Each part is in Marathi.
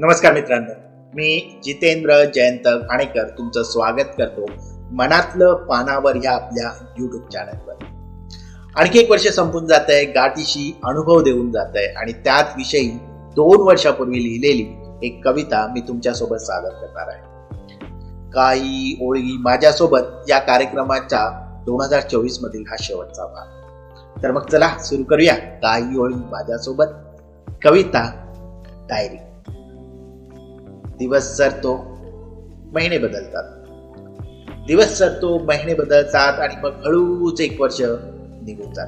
नमस्कार मित्रांनो. मी जितेंद्र जयंत घाणेकर तुमचं स्वागत करतो मनातलं पानावर ह्या आपल्या युट्यूब चॅनलवर आणखी एक वर्ष संपून जात आहे गाठीशी अनुभव देऊन जात आहे आणि त्याच विषयी दोन वर्षापूर्वी लिहिलेली एक कविता मी तुमच्यासोबत सादर करणार आहे. काही ओळी माझ्यासोबत या कार्यक्रमाच्या दोन हजार चोवीस मधील हा शेवटचा भाग. तर मग चला सुरू करूया. काही ओळी माझ्यासोबत. कविता डायरी. दिवस सरतो महिने बदलतात. दिवस सरतो महिने बदलतात आणि मग हळूच एक वर्ष निघून जात.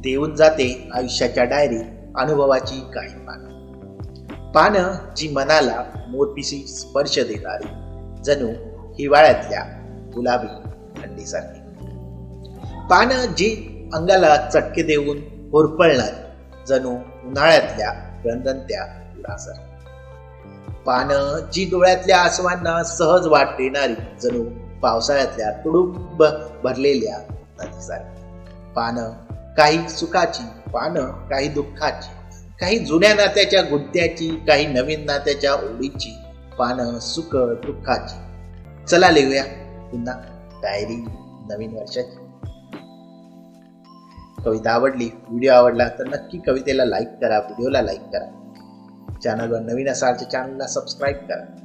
देऊन जाते आयुष्याच्या डायरीत अनुभवाची काही पानं. पानं जी मनाला मोरपिशी स्पर्श देणारी जणू हिवाळ्यातल्या गुलाबी थंडीसारखी. पानं जी अंगाला चटके देऊन होरपळणार जणू उन्हाळ्यातल्या गणदंत्या उडासारखी पानं जी डोळ्यातल्या आसवांना सहज वाट देणारी जणू पावसाळ्यातल्या तुडुंब भरलेल्या नदीसारखी. पानं काही सुखाची पानं काही दुःखाची काही जुन्या नात्याच्या गुंत्याची काही नवीन नात्याच्या ओळीची पानं सुख दुःखाची. चला लिहूया पुन्हा डायरी नवीन वर्षाची. कविता आवडली व्हिडिओ आवडला तर नक्की कवितेला लाईक करा व्हिडिओला लाईक करा. चॅनलवर नवीन असाल तर चॅनलला सबस्क्राईब करा.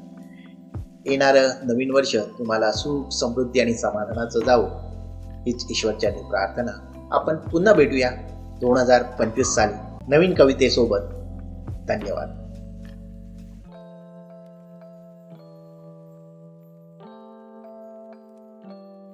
येणारं नवीन वर्ष तुम्हाला सुख समृद्धी आणि समाधानाचं जावो. हीच ईश्वरच्याने प्रार्थना. आपण पुन्हा भेटूया दोन हजार पंचवीस साली नवीन कवितेसोबत. धन्यवाद.